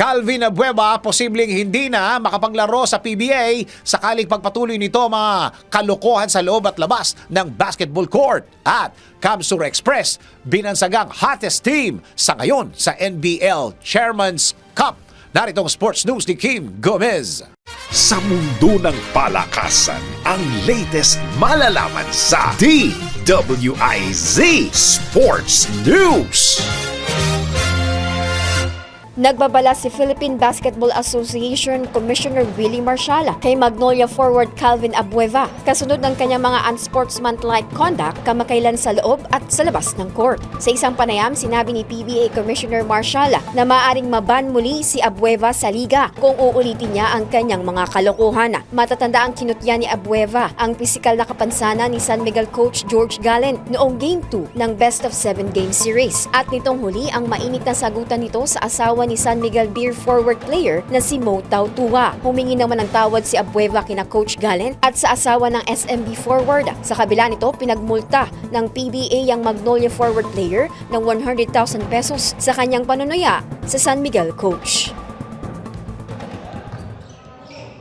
Calvin Abueva posibleng hindi na makapaglaro sa PBA sakaling pagpatuloy nito mga kalokohan sa loob at labas ng basketball court. At Kamsur Express, binansagang hottest team sa ngayon sa NBL Chairman's Cup. Narito ang sports news ni Kim Gomez. Sa mundo ng palakasan, ang latest malalaman sa DWIZ Sports News. Nagbabala si Philippine Basketball Association Commissioner Willie Marshala kay Magnolia forward Calvin Abueva kasunod ng kanyang mga unsportsmanlike conduct kamakailan sa loob at sa labas ng court. Sa isang panayam, sinabi ni PBA Commissioner Marshala na maaring maban muli si Abueva sa liga kung uulitin niya ang kanyang mga kalokohan. Matatanda ang kinutya ni Abueva ang pisikal na kapansanan ni San Miguel coach George Gallen noong Game 2 ng Best of 7 Game Series. At nitong huli ang mainit na sagutan nito sa asawa ni San Miguel Beer forward player na si Mo Tautua. Humingi naman ng tawad si Abueva kina Coach Gallen at sa asawa ng SMB forward. Sa kabila nito, pinagmulta ng PBA ang Magnolia forward player ng 100,000 pesos sa kanyang panunuya sa San Miguel coach.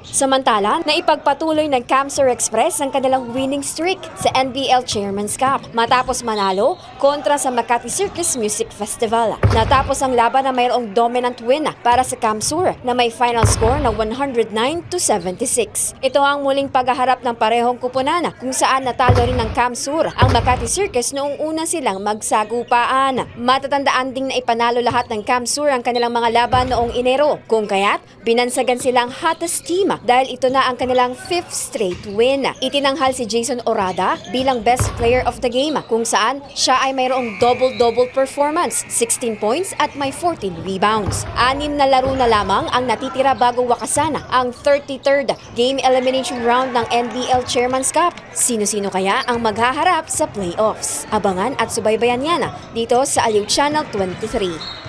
Samantala, naipagpatuloy ng Camsur Express ang kanilang winning streak sa NBL Chairman's Cup matapos manalo kontra sa Makati Circus Music Festival. Natapos ang laban na mayroong dominant win para sa Camsur na may final score na 109 to 76. Ito ang muling paghaharap ng parehong kupunan kung saan natalo rin ng Camsur ang Makati Circus noong una silang magsagupaan. Matatandaan ding na ipanalo lahat ng Camsur ang kanilang mga laban noong Enero kung kaya't binansagan silang hottest team dahil ito na ang kanilang fifth straight win. Itinanghal si Jason Orada bilang best player of the game kung saan siya ay mayroong double-double performance, 16 points at may 14 rebounds. Anim na laro na lamang ang natitira bago wakasan ang 33rd game elimination round ng NBL Chairman's Cup. Sino-sino kaya ang maghaharap sa playoffs? Abangan at subaybayan yan dito sa Aliw Channel 23.